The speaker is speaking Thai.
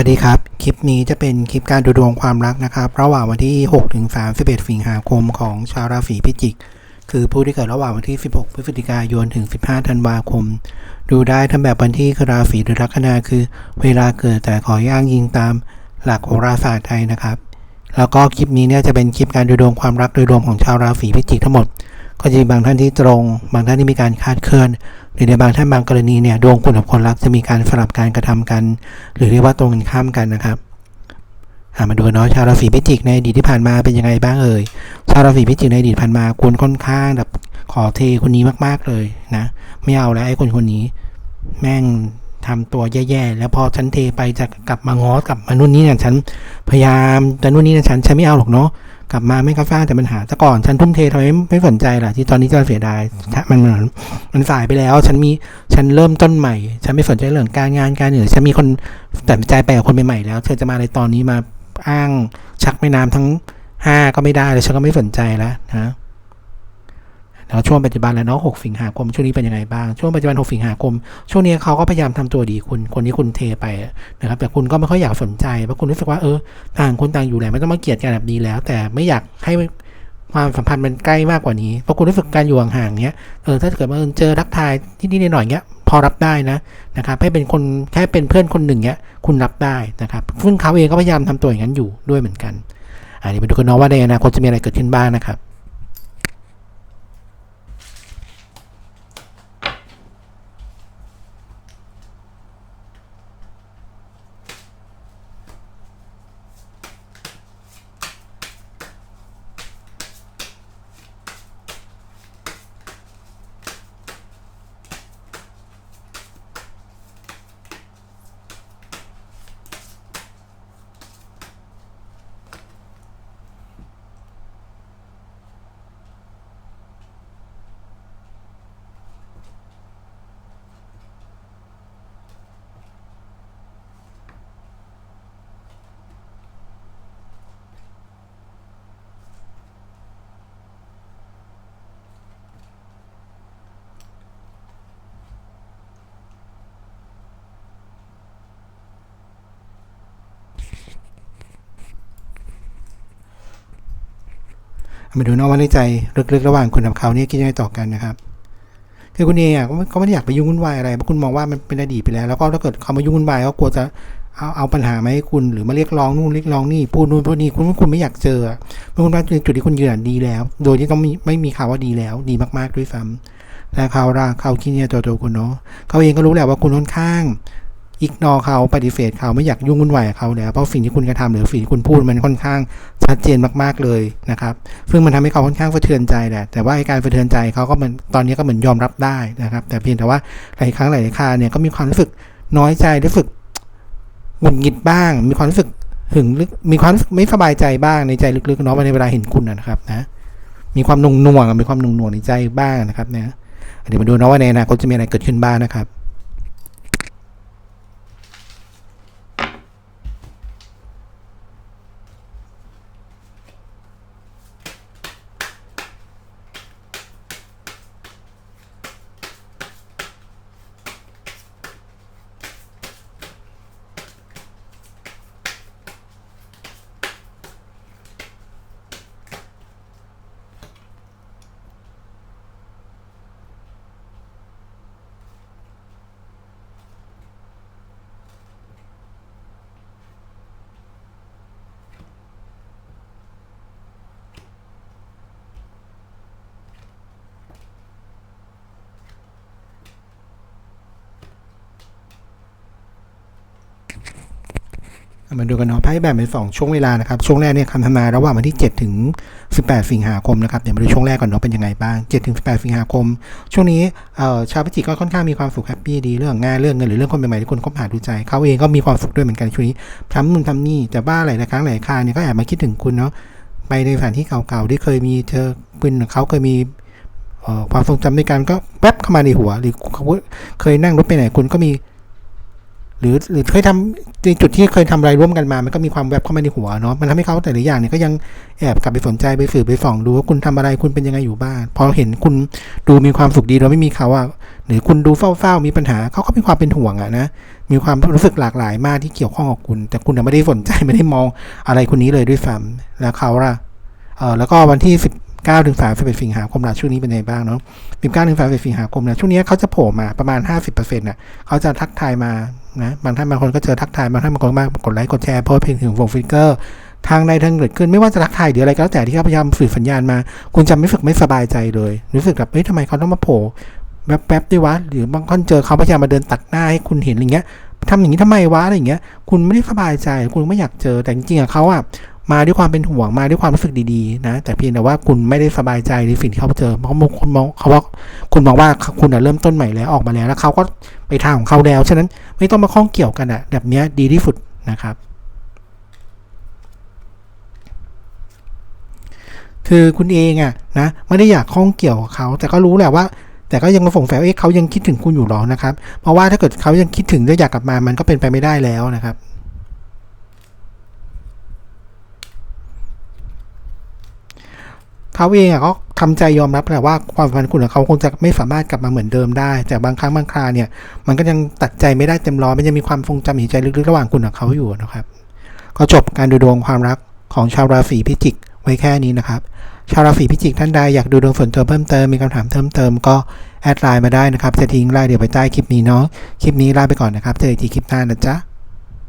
วัสดีครับ คลิปนี้จะเป็นคลิปการดูดวงความรักนะครับ ระหว่างวันที่ 6 ถึง 31 สิงหาคมของชาวราศีพิจิก คือผู้ที่เกิดระหว่างวันที่ 16 พฤศจิกายน ถึง 15 ธันวาคม ดูได้ทั้งแบบวันที่คือราศีหรือลัคนาคือ เวลาเกิดแต่ขอย่างยิงตามหลักโหราศาสตร์ไทยนะครับ แล้วก็คลิปนี้เนี่ยจะเป็นคลิปการดูดวงความรักโดยรวมของชาวราศีพิจิกทั้งหมด ก็จะมีบางท่านที่ตรง บางท่านที่มีการคาดเคลื่อน หรือในบางท่านบางกรณีเนี่ยดวงคุณกับคนรักจะมีการสลับการกระทำกัน หรือเรียกว่าตรงกันข้ามกันนะครับมาดูเนาะชาวราศีพิจิกในอดีตที่ผ่านมาเป็นยังไงบ้างเอ่ยชาวราศีพิจิกในอดีตผ่านมาคุณค่อนข้างแบบขอเทคนนี้มาก ๆเลยนะ ไม่เอาแล้วไอ้คนคนนี้ แม่ง ทำตัวแย่ๆ แล้วพอฉันเทไปจะกลับมาง้อกลับมานู่นนี่เนี่ยฉันพยายามแต่นู่นนี่เนี่ยฉันฉันไม่เอาหรอกเนาะกลับมาไม่ก้าฟาแต่ปัญหาแต่ก่อนฉันทุ่มเททำไมไม่ไม่สนใจล่ะที่ตอนนี้จะเสียดายมันมันมันสายไปแล้ว ฉันมีฉันเริ่มต้นใหม่ ฉันไม่สนใจเรื่องการงานการเงินฉันมีคนตัดใจไปกับคนใหม่ๆแล้วเธอจะมาอะไรตอนนี้มาอ้างชักแม่น้ำทั้งห้าก็ไม่ได้เลยฉันก็ไม่สนใจแล้วนะ แล้วช่วงปัจจุบันแล้วเนาะ6สิงหาคมช่วงนี้เป็นยังไงบ้าง ช่วงปัจจุบัน 6 สิงหาคม ช่วงนี้เขาก็พยายามทำตัวดีคุณ คนที่คุณเทไปนะครับ แต่คุณก็ไม่ค่อยอยากสนใจเพราะคุณรู้สึกว่าเออต่างคนต่างอยู่แหละไม่ต้องมาเกลียดกันแบบนี้แล้ว แต่ไม่อยากให้ความสัมพันธ์มันใกล้มากกว่านี้เพราะคุณรู้สึกการอยู่ห่างๆเนี้ยเออถ้าเกิดว่าเจอรักทายที่นี่หน่อยเนี้ยพอรับได้นะนะครับให้เป็นคนแค่เป็นเพื่อนคนหนึ่งเนี้ยคุณรับได้นะครับซึ่งเขาเองก็พยายามทำตัวอย่างนั้นอยู่ด้วยเหมือนกันอันนี้ไปดูกันเนาะว่าในอนาคตจะมีอะไรเกิดขึ้นบ้างนะครับ มาดูนอะว่าในใจลึกๆระหว่างคุณกับเขาเนี่ยคิดยังไงต่อกันนะครับคือคุณเองอะก็ไม่ไม่ได้อยากไปยุ่งวุ่นวายอะไรเพราะคุณมองว่ามันเป็นอดีตไปแล้ว แล้วก็ถ้าเกิดเขามายุ่งวุ่นวายก็กลัวจะเอาเอาปัญหามาให้คุณหรือมาเรียกร้องนู่นเรียกร้องนี่พูดนู่นพูดนี่คุณคุณไม่อยากเจอเพราะคุณว่าจุดที่คุณยืนดีแล้ว โดยที่ต้องไม่มีข่าวว่าดีแล้ว ดีมากๆด้วยซ้ำแต่เขาละเขาคิดเนี่ยตัวตัวคุณเนาะเขาเองก็รู้แหละว่าคุณค่อนข้าง อิกนอเขาปฏิเสธเขาไม่อยากยุ่งวุ่นวายกับเขาแล้วเพราะสิ่งที่คุณกระทำหรือสิ่งที่คุณพูดมันค่อนข้างชัดเจนมากๆเลยนะครับ ซึ่งมันทำให้เขาค่อนข้างสะเทือนใจแหละแต่ว่าการสะเทือนใจเขาก็เหมือนตอนนี้ก็เหมือนยอมรับได้นะครับ แต่เพียงแต่ว่าหลายครั้งหลายคราเนี่ยก็มีความรู้สึกน้อยใจรู้สึกหงุดหงิดบ้าง มีความรู้สึกหึงลึกมีความรู้สึกไม่สบายใจบ้างในใจลึกๆเนาะในเวลาเห็นคุณนะครับนะมีความนุ่งน่วงมีความนุ่งน่วงในใจบ้างนะครับเนี่ยเดี๋ยวมาดูนะว่าในอนาคตจะมีอะไรเกิดขึ้นบ้างนะครับ มาดูกันเนาะไพ่แบ่งเป็นสองช่วงเวลานะครับ ช่วงแรกเนี่ยคำทำนายระหว่างวันที่ 7 ถึง 18 สิงหาคมนะครับ เดี๋ยวมาดูช่วงแรกก่อนเนาะเป็นยังไงบ้าง 7 ถึง 18 สิงหาคม ช่วงนี้เอ่อชาวพิจิกก็ค่อนข้างมีความสุขแฮปปี้ดีเรื่องงานเรื่องเงินหรือเรื่องคนใหม่ๆที่คนคบหาดูใจ เขาเองก็มีความสุขด้วยเหมือนกันช่วงนี้ทำนู่นทำนี่แต่บ้าหลายๆครั้งหลายคราเนี่ยก็แอบมาคิดถึงคุณเนาะไปในสถานที่เก่าๆที่เคยมีเธอคุณเขาเคยมีเอ่อความทรงจำในการก็แป๊บเข้ามาในหัว หรือเขาเคยนั่งรถไปไหนคุณก็มี หรือหรือเคยทำในจุดที่เคยทำอะไรร่วมกันมา มันก็มีความแวบเข้ามาในหัวเนาะมันทำให้เขาแต่ละอย่างเนี่ยก็ยังแอบกลับไปสนใจไปสืบไปส่องดูว่าคุณทำอะไรคุณเป็นยังไงอยู่บ้างพอเห็นคุณดูมีความสุขดีเราไม่มีเขาอะหรือคุณดูเฝ้าๆมีปัญหาเขาก็มีความเป็นห่วงอะนะมีความรู้สึกหลากหลายมากที่เกี่ยวข้องกับคุณ แต่คุณไม่ได้สนใจไม่ได้มองอะไรคนนี้เลยด้วยซ้ำแล้วเขาล่ะเออแล้วก็วันที่ 9ถึง31สิงหาคมล่ะช่วงนี้เป็นไงบ้างเนาะ19ถึง31สิงหาคมนะช่วงนี้เขาจะโผล่มาประมาณ 50%น่ะเขาจะทักทายมานะบางท่านบางคนก็เจอทักทายบางท่านบางคนมากกดไลค์กดแชร์โพสต์เพจถึงวงฟิกเกอร์ทางใดทางหนึ่งขึ้นไม่ว่าจะทักทายหรืออะไรก็แล้วแต่ที่เขาพยายามสื่อสัญญาณมา คุณจะไม่รู้สึกไม่สบายใจเลย รู้สึกแบบเฮ้ยทำไมเขาต้องมาโผล่แป๊บๆด้วยวะหรือบางคนเจอเขาพยายามมาเดินตัดหน้าให้คุณเห็นอะไรเงี้ยทำอย่างนี้ทำไมวะอะไรอย่างเงี้ย คุณไม่ได้สบายใจ คุณไม่อยากเจอแต่จริงๆอะเขาอะ มาด้วยความเป็นห่วงมาด้วยความรู้สึกดีๆนะ แต่เพียงแต่ว่าคุณไม่ได้สบายใจในสิ่งที่เขาเจอเพราะคุณมองเขาว่าคุณมองว่าคุณเริ่มต้นใหม่แล้วออกมาแล้วแล้วเขาก็ไปทางของเขาแล้วฉะนั้นไม่ต้องมาข้องเกี่ยวกันอะแบบเนี้ยดีที่สุดนะครับ คือคุณเองอะนะไม่ได้อยากข้องเกี่ยวกับเขาแต่ก็รู้แหละว่าแต่ก็ยังมาสงสัยว่าเอ๊ะเขายังคิดถึงคุณอยู่หรอนะครับ เพราะว่าถ้าเกิดเขายังคิดถึงแล้วอยากกลับมามันก็เป็นไปไม่ได้แล้วนะครับ เขาเองอะก็ทำใจยอมรับแหละว่าความสัมพันธ์คุณกับเขาคงจะไม่สามารถกลับมาเหมือนเดิมได้ แต่บางครั้งบางคราเนี่ย มันก็ยังตัดใจไม่ได้เต็มร้อยมันยังมีความทรงจำในใจลึกๆระหว่างคุณกับเขาอยู่นะครับ ก็จบการดูดวงความรักของชาวราศีพิจิกไว้แค่นี้นะครับ ชาวราศีพิจิกท่านใดอยากดูดวงส่วนตัวเพิ่มเติมมีคำถามเพิ่มเติมก็แอดไลน์มาได้นะครับจะทิ้งรายละเอียดไว้ใต้คลิปนี้เนาะคลิปนี้ลาไปก่อนนะครับเจอกันอีกทีคลิปหน้านะจ๊ะ